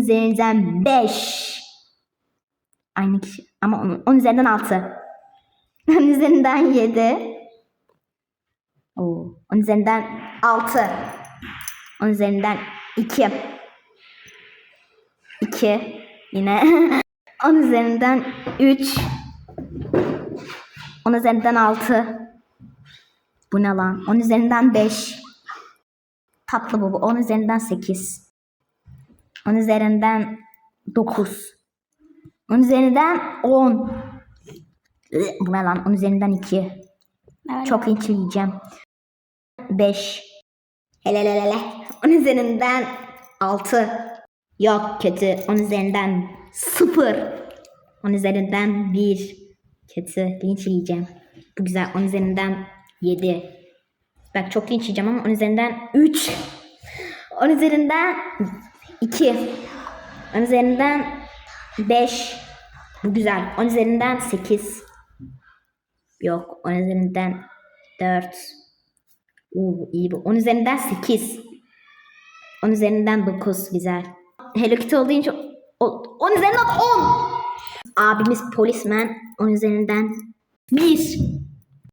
üzerinden 5. Aynı kişi ama onun, 10 üzerinden 6. 10 üzerinden 7. Oo, 10 üzerinden 6. 10 üzerinden 2. 2. Yine 10 üzerinden 3. 10 üzerinden 6. Bu ne lan? 10 üzerinden 5. Tatlı bu. 10 üzerinden 8. 10 üzerinden 9. 10 üzerinden 10. Iı, Bu ne lan? 10 üzerinden 2. Çok inçleyeceğim. 5. Hele hele hele. 10 üzerinden 6. Yok kötü. 10 üzerinden 0. 10 üzerinden 1. Kötü. Linç yiyeceğim. Bu güzel. 10 üzerinden 7. Bak çok linç yiyeceğim ama 10 üzerinden 3. 10 üzerinden 2. 10 üzerinden 5. Bu güzel. 10 üzerinden 8. Yok. 10 üzerinden 4. Uuu iyi bu. 10 üzerinden 8. 10 üzerinden 9. Güzel. Hello Kitty olduğu için o- 10 üzerinden 10. Abimiz polismen 10 üzerinden 1.